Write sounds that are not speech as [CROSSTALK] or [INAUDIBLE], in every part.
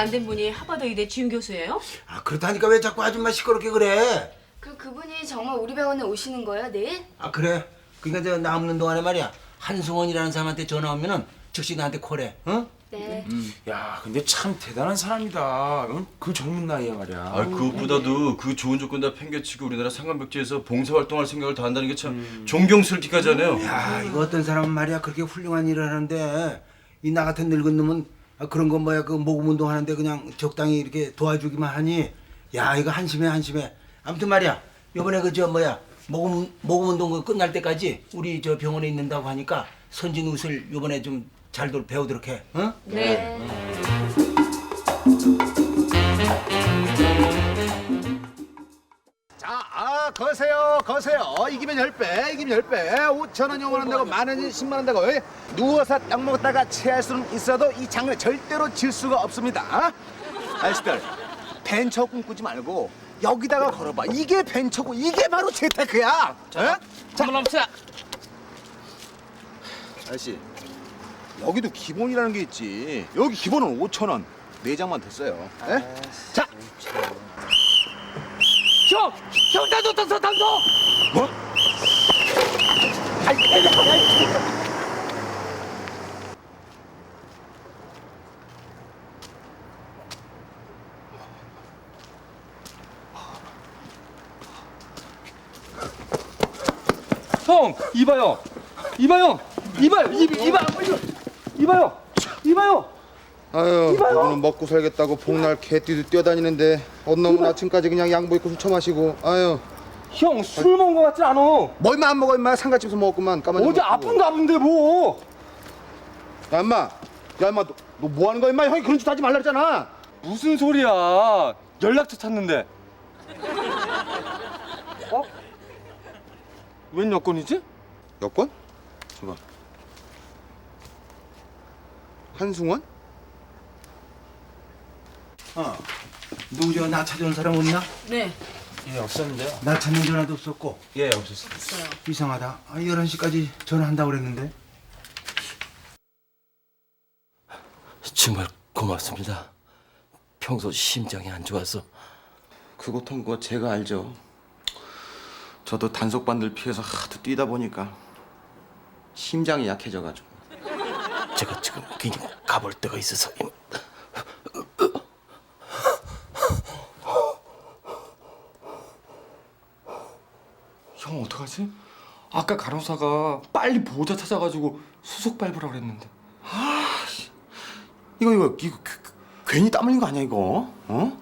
안 된 분이 하버드 의대 지훈 교수예요? 아 그렇다니까 왜 자꾸 아줌마 시끄럽게 그래? 그 그분이 정말 우리 병원에 오시는 거예요 내일? 아 그래? 그러니까 저나 없는 동안에 말이야 한승원이라는 사람한테 전화 오면은 즉시 나한테 콜해, 응? 네. 야, 근데 참 대단한 사람이다. 응? 그 젊은 나이에 말이야. 아 그것보다도 그 좋은 조건 다 팽개치고 우리나라 상관벽지에서 봉사활동할 생각을 다 한다는 게 참 존경스럽기까지 하네요. 야 이거 어떤 사람은 말이야 그렇게 훌륭한 일을 하는데 이 나 같은 늙은 놈은 아, 그런 거 뭐야? 그 모금 운동 하는데 그냥 적당히 이렇게 도와주기만 하니? 야 이거 한심해 한심해. 아무튼 말이야. 요번에 그 저 뭐야? 모금 모금 운동 그 끝날 때까지 우리 저 병원에 있는다고 하니까 선진 웃을 요번에 좀 잘들 배우도록 해, 응? 네. 자, 거세요, 거세요. 이기면 10배, 이기면 10배. 5천 원, 0원 한다고 만 원이 10만 원 다고 누워서 약 먹다가 체할 수는 있어도 이 장르 절대로 질 수가 없습니다. 아저씨들, 벤처 꿈꾸지 말고 여기다가 걸어봐. 이게 벤처고 이게 바로 재테크야. 자, 자, 넘사. 아저씨, 여기도 기본이라는 게 있지. 여기 기본은 5천 원. 네 장만 됐어요. 에? 자, 형, 형 단소 단소 단소. 뭐? 형, 이봐요. 이봐요. 이봐요. 이, 이봐. 이봐요. 이봐요. 아유. 이거는 먹고 살겠다고 복날 개띠도 뛰어다니는데 언놈은 아침까지 그냥 양보 입고 술 처마시고 아유 형, 술 먹은 거 같지 않아. 뭐 임마 안 먹어 임마 상가집에서 먹었구만 까만 어제 아픈데 아픈데 뭐. 야 임마 야 임마 너 뭐 하는 거야 임마 형이 그런 짓 하지 말라 그랬잖아 무슨 소리야? 연락처 찾는데. 어? 웬 여권이지? 여권? 줘봐 한승원? 어. 누구 저나 찾아온 사람 없나? 네. 예, 없었는데요. 나 찾는 전화도 없었고 예, 없었어요. 있어요. 이상하다. 아, 11시까지 전화한다고 그랬는데. 정말 고맙습니다. 평소 심장이 안 좋아서 그 고통 거 제가 알죠 저도 단속반들 피해서 하도 뛰다 보니까 심장이 약해져가지고 제가 지금 그냥 가볼 데가 있어서 형 어떡하지? 아까 간호사가 빨리 보호자 찾아가지고 수속 밟으라 그랬는데. 이거 이거 이거 그- 그- 괜히 땀 흘린 거 아니야 이거? 어?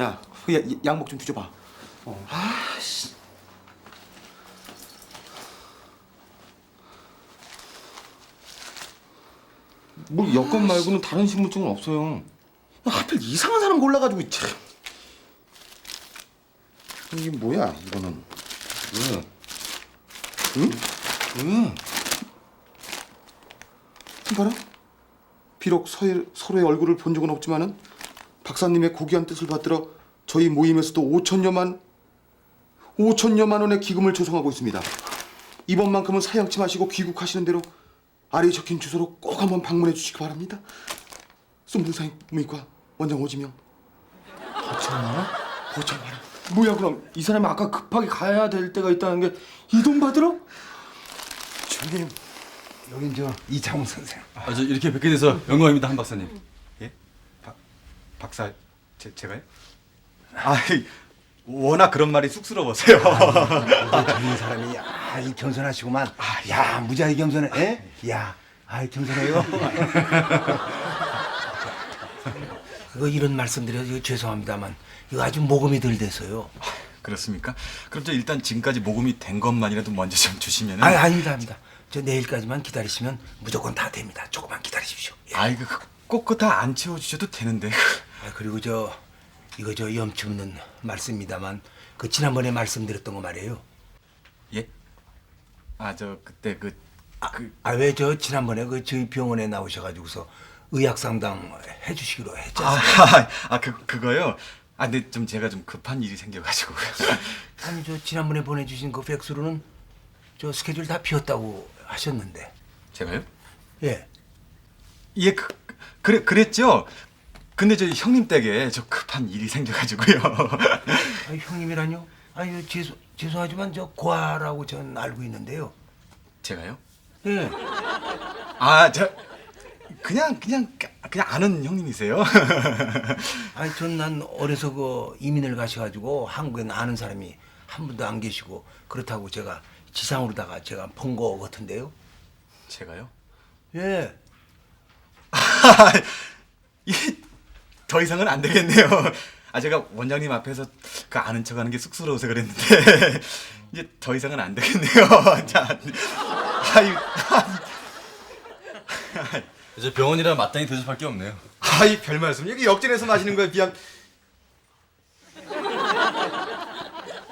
야, 그 야, 양복 좀 뒤져봐. 어. 아 씨. 뭐 여권 말고는 다른 신분증은 없어요. 하필 이상한 사람 골라가지고 참. 이게 뭐야 이거는? 왜? 응? 왜? 봐라. 비록 서, 서로의 얼굴을 본 적은 없지만은 박사님의 고귀한 뜻을 받들어 저희 모임에서도 5천여만 5천여만 원의 기금을 조성하고 있습니다. 이번만큼은 사양치 마시고 귀국하시는 대로 아래에 적힌 주소로 꼭 한번 방문해 주시기 바랍니다. 국민과 원장 오지명 5천만 원? 5천만 원. 뭐야 그럼 이 사람이 아까 급하게 가야 될 때가 있다는 게 이 돈 받으러? 주님, 여긴 저 이창훈 선생. 아, 저 이렇게 뵙게 돼서 영광입니다, 한 박사님. 예? 박 박사 제, 제가요? 아, 워낙 그런 말이 쑥스러워서요. 이 젊은 사람이 아, 이 겸손하시구만. 야, 무지하게 겸손해. 에? 야, 아이 겸손해요. [LAUGHS] 이거 이런 말씀드려서 죄송합니다만 이거 아주 모금이 덜 돼서요. 그렇습니까? 그럼 저 일단 지금까지 모금이 된 것만이라도 먼저 좀 주시면은. 아, 아닙니다, 아닙니다. 저 내일까지만 기다리시면 무조건 다 됩니다. 조금만 기다리십시오. 예. 아이고 꼭 그거 다안 채워 주셔도 되는데. 아, 그리고 저 이거 저 염치 없는 말씀입니다만 그 지난번에 말씀드렸던 거 말이에요. 예? 아 저 그때 그 그. 아 왜 저 지난번에 그 저희 병원에 나오셔가지고서 의학 상담 해주시기로 않습니까? 아, 아, 그 그거요. 아, 근데 좀 제가 좀 급한 일이 생겨가지고. [LAUGHS] 아니 저 지난번에 보내주신 그 팩스로는 저 스케줄 다 비었다고 하셨는데 제가요? 예 예, 그, 그래 그랬죠. 근데 저 형님 댁에 저 급한 일이 생겨가지고요. [LAUGHS] 아, 형님이라뇨? 아유 죄송 죄송하지만 저 고아라고 전 알고 있는데요. 제가요? 예. 아, 저 그냥 그냥 그냥 아는 형님이세요. [LAUGHS] 아니 전 난 어려서 그 이민을 가셔가지고 한국에 아는 사람이 한 분도 안 계시고 그렇다고 제가 지상으로다가 제가 본 거 같은데요. 제가요? 예. [LAUGHS] 더 이상은 안 되겠네요. [LAUGHS] 아 제가 원장님 앞에서 그 아는 척하는 게 쑥스러워서 그랬는데 이제 더 이상은 안 되겠네요. 자, 아유, 이제 병원이라 마땅히 대접할 게 없네요. 아이 별 말씀. 여기 역전해서 마시는 거에 비한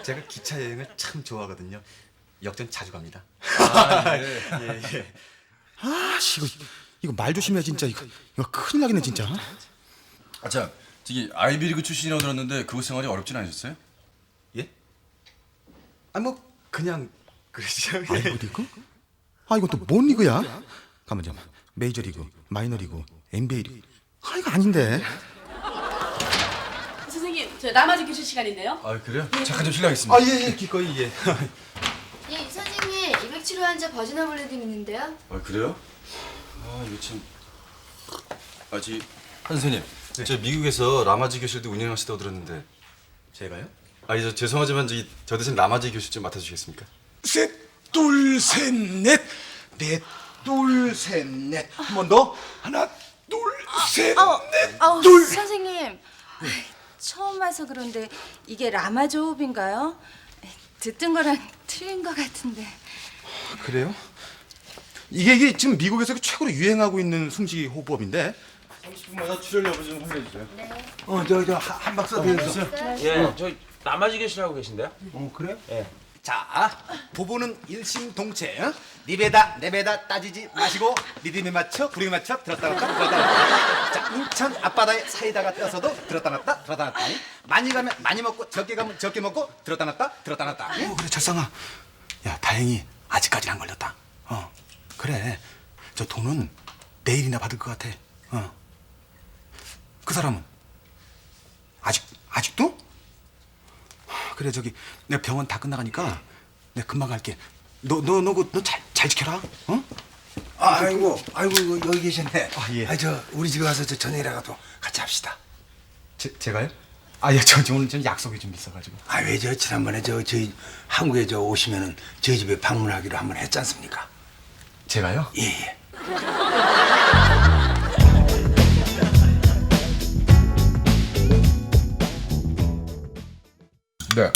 제가 기차 여행을 참 좋아하거든요. 역전 자주 갑니다. [LAUGHS] 예, 예. 아씨 이거 이거 말 조심해 진짜 이거 이거 큰일 나겠네 진짜. 아, 참, 저기 아이비리그 출신이라고 들었는데 그곳 생활이 어렵진 않으셨어요? 예? 아뭐 그냥 그러시죠. 아이고 리그? 아 이건 또 뭔 리그야? 가만 잠깐 메이저 리그, 마이너 리그, NBA 리그. 아 이거 아닌데. 선생님, 저 나머지 교실 시간인데요. 아, 그래요? 잠깐 좀 실례하겠습니다. 아 예, 예, 기꺼이 예. [LAUGHS] 예, 선생님 207호 환자 버지너 블레딩 있는데요. 아, 그래요? 아, 이거 참. 아, 지 선생님, 저 미국에서 라마지 교실도 운영하시다고 들었는데 제가요? 아, 이제 죄송하지만 저기 저 대신 라마지 교실 좀 맡아주시겠습니까? 셋, 둘, 셋, 넷, 넷, 둘, 셋, 넷. 한 번 더. 하나, 둘, 셋, 어, 넷, 어, 둘. 선생님. 아이, 처음 와서 그런데 이게 라마조 호흡인가요? 듣던 거랑 틀린 것 같은데. 그래요? 이게 이게 지금 미국에서 최고로 유행하고 있는 숨쉬기 호흡법인데. 30분마다 출혈 여부 좀 확인해 주세요. 어 저 저 한 박사 되셨어. 예, 저 남아지 계시라고 계신데요? 어 그래? 자, 부부는 일심동체. 어? 니베다 내베다 따지지 마시고 리듬에 맞춰 구름에 맞춰 들었다 놨다 들었다 놨다. 자, 인천 앞바다에 사이다가 떠서도 들었다 놨다 들었다 놨다. 많이 가면 많이 먹고 적게 가면 적게 먹고 들었다 놨다 들었다 놨다. 어 그래 철상아. 야 다행히 아직까지는 안 걸렸다. 어 그래. 저 돈은 내일이나 받을 것 같아. 어. 그 사람은 아직? 그래 저기 내가 병원 다 끝나가니까 내가 금방 갈게. 너 너 너너잘잘 지켜라. 어? 아이고 아이고 이거 여기 계셨네. 아, 예. 아 저 우리 집에 가서 저 저녁이라도 같이 합시다. 제, 제가요? 아, 예, 저, 저 오늘 좀 약속이 좀 있어가지고. 아 왜 저 지난번에 저 저희 한국에 저 오시면은 저희 집에 방문하기로 한번 했지 않습니까? 제가요? 예 예. 네,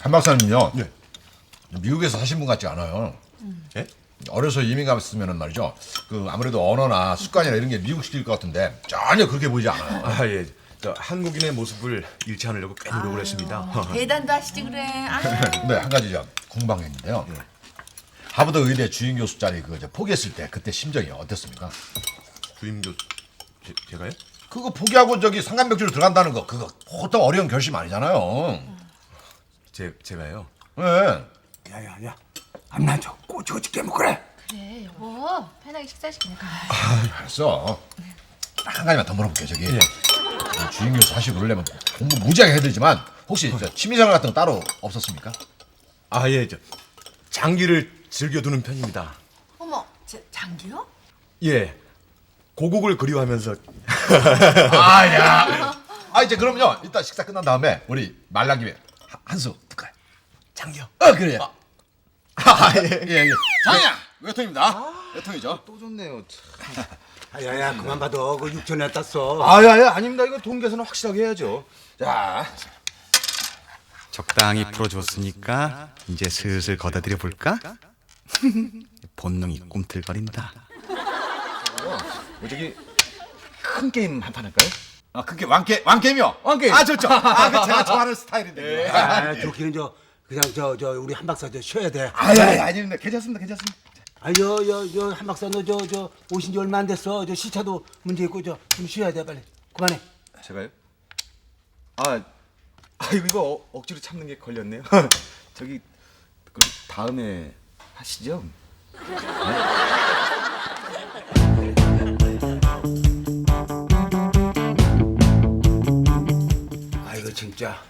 한 박사님요. 미국에서 사신 분 같지 않아요. 예? 어려서 이민 갔으면은 말이죠. 그 아무래도 언어나 습관이나 이런 게 미국식일 것 같은데 전혀 그렇게 보이지 않아요. 아 예. 저 한국인의 모습을 잃지 않으려고 꽤 노력을 했습니다. [LAUGHS] 대단도 하시지 그래. 아유. [LAUGHS] 네, 한 가지 저 궁금한게있는데요. 하버드 의대 주임 교수 자리 그거 저 포기했을 때 그때 심정이 어땠습니까? 주임 교 제, 제가요? 그거 포기하고 저기 상간백주로 들어간다는 거 그거 보통 어려운 결심 아니잖아요. 제 제가요. 네. 야야 야. 안나 저 꼬치 꼬치 깨먹으래. 그래, 여보. 편하게 식사시키네. 알았어. 딱 한 가지만 더 물어볼게요. 저기 이 주임 교수 하시고 그러려면 공부 무지하게 해드리지만 혹시 저 취미생활 같은 거 따로 없었습니까? 아 예. 저 장기를 즐겨두는 편입니다. 어머, 저 장기요? 예. 고국을 그리워하면서 [LAUGHS] 아야. 아 이제 그럼요. 이따 식사 끝난 다음에 우리 말난 김에 한- 한수 듣까요? 장기요. 어 그래요. 아, 예, [LAUGHS] 예, 예. 장이야. 외통입니다. 외통이죠. 또 좋네요. 야야 그만 받아. 그 육천에 땄어. 아야야 아닙니다. 이거 돈 계산은 확실하게 해야죠. 자, 적당히 풀어줬으니까 이제 슬슬 걷어들여 볼까? [LAUGHS] 본능이 꿈틀거린다. 뭐 저기 큰 게임 한 판 할까요? 아, 그게 왕게 왕게임이요. 왕게임. 아 좋죠. 아, 그 제가 [LAUGHS] 좋아하는 스타일인데. 아 좋기는 저 그냥 저 저 우리 한 박사 저 쉬어야 돼. 아야, 아닙니다. 괜찮습니다. 괜찮습니다. 아 저 저 저 한 박사 너 저 저 오신 지 얼마 안 됐어. 저 시차도 문제 있고 저 좀 쉬어야 돼 빨리. 그만해. 제가요? 아, 아 이거 이거 어, 억지로 참는 게 걸렸네요. [LAUGHS] 저기 그럼 다음에 하시죠. [LAUGHS]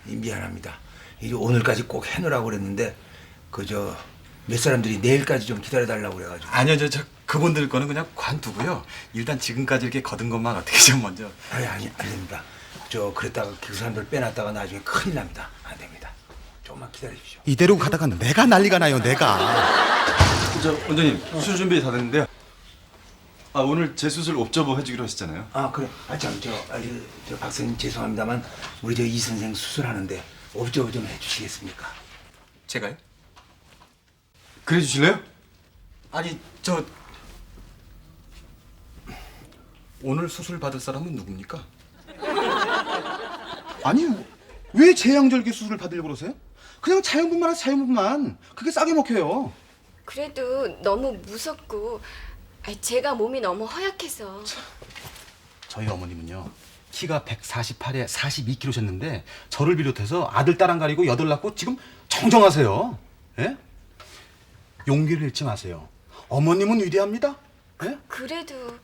이 미안합니다. 이 오늘까지 꼭 해놓으라고 그랬는데 그저 몇 사람들이 내일까지 좀 기다려달라고 그래가지고 아니요, 저, 저 그분들 거는 그냥 관두고요. 일단 지금까지 이렇게 거둔 것만 어떻게 좀 먼저. 아니 아니 안 됩니다. 저 그랬다가 그 사람들 빼놨다가 나중에 큰일 납니다. 안 됩니다. 조금만 기다리십시오. 이대로 가다가 내가 난리가 나요, 내가. 저 원장님 수술 준비 다 됐는데요. 아 오늘 제 수술 옵저버 해주기로 하셨잖아요. 아 그래. 아참저 아니 저 박사님 죄송합니다만 우리 저 이 선생 수술하는데 옵저버 좀 해주시겠습니까? 제가요? 그래 주실래요? 아니, 저 오늘 수술 받을 사람은 누굽니까? [LAUGHS] 아니 왜 제왕절개 수술을 받으려고 그러세요? 그냥 자연분만 하세요 자연분만 그게 싸게 먹혀요 그래도 너무 무섭고 아이, 제가 몸이 너무 허약해서 저희 어머님은요. 키가 148에 42kg셨는데 저를 비롯해서 아들 딸 안 가리고 여덟 낳고 지금 정정하세요. 예? 용기를 잃지 마세요. 어머님은 위대합니다. 예? 그래도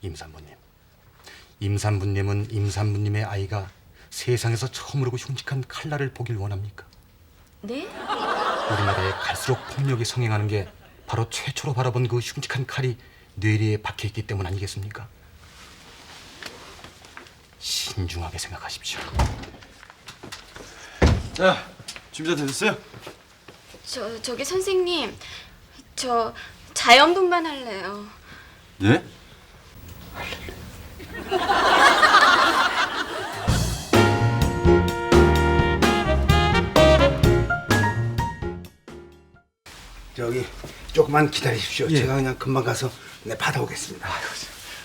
임산부님. 임산부님은 임산부님의 아이가 세상에서 처음으로 그 흉측한 칼날을 보길 원합니까? 네? 우리나라에 갈수록 폭력이 성행하는 게 바로 최초로 바라본 그 흉측한 칼이 뇌리에 박혀 있기 때문 아니겠습니까? 신중하게 생각하십시오. 자 준비 다 되셨어요? 저 저기 선생님 저 자연분만 할래요. 네? 저기 조금만 기다리십시오. 제가 그냥 금방 가서 네 받아오겠습니다.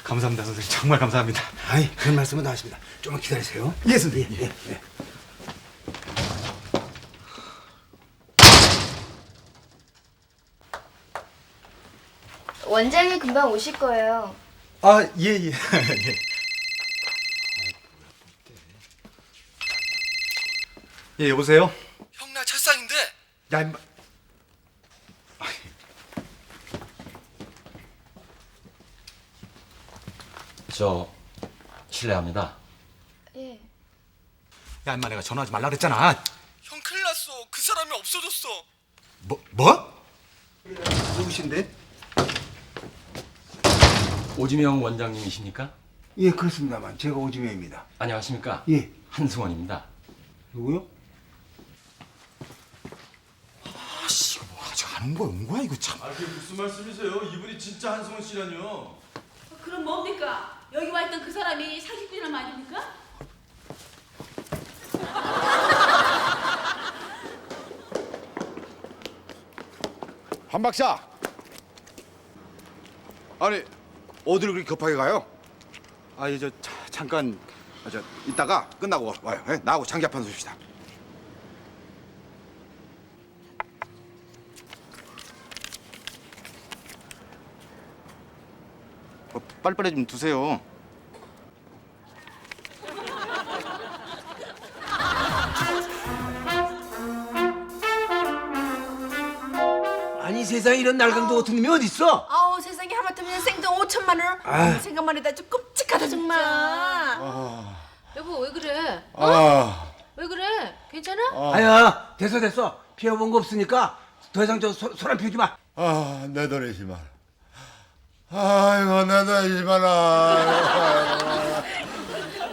감사합니다, 선생님. 정말 감사합니다. 아이 그런 말씀은 다 하십니다. 조금만 기다리세요. 예, 선생님. 예, 예, 예. 원장이 금방 오실 거예요. 아, 예, 예. [LAUGHS] 예. 예, 여보세요? 형 나 철상인데. 야, 임마. 저 실례합니다. 예. 야, 임마 내가 전화하지 말라 그랬잖아. 형 큰일 났어. 그 사람이 없어졌어. 뭐? 뭐? 누구신데? 오지명 원장님이십니까? 예 그렇습니다만 제가 오지명입니다. 안녕하십니까? 예 한승원입니다. 누구요? 아씨, 이거 뭐 아직 안온 거야, 온 거야 이거 참. 아 그게 무슨 말씀이세요? 이분이 진짜 한승원 씨라뇨. 그럼 뭡니까? 여기 와 있던 그 사람이 사기꾼이란 말입니까? [LAUGHS] 한 박사 아니 어디로 그렇게 급하게 가요? 아, 예, 저 잠깐 아, 저 이따가 끝나고 와요 예? 나하고 장기합판 섭시다 빨리빨리 좀 두세요. 아니 세상에 이런 날강도 같은 놈이 어딨어? 아우 세상에 하마터면 생돈 5천만 원. 아. 생각만 해도 아주 끔찍하다 정말. 여보 왜 그래? 아, 왜 그래? 괜찮아? 아야 됐어 됐어 피해본 거 없으니까 더 이상 저 소, 소란 피우지 마. 아, 내 돈이 20만 원. 아이고, 내 돈이 20만 원.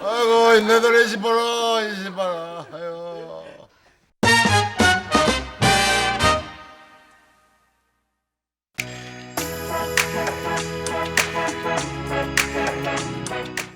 아이고, 내 돈이 20만 원, 20만 원. 아이고.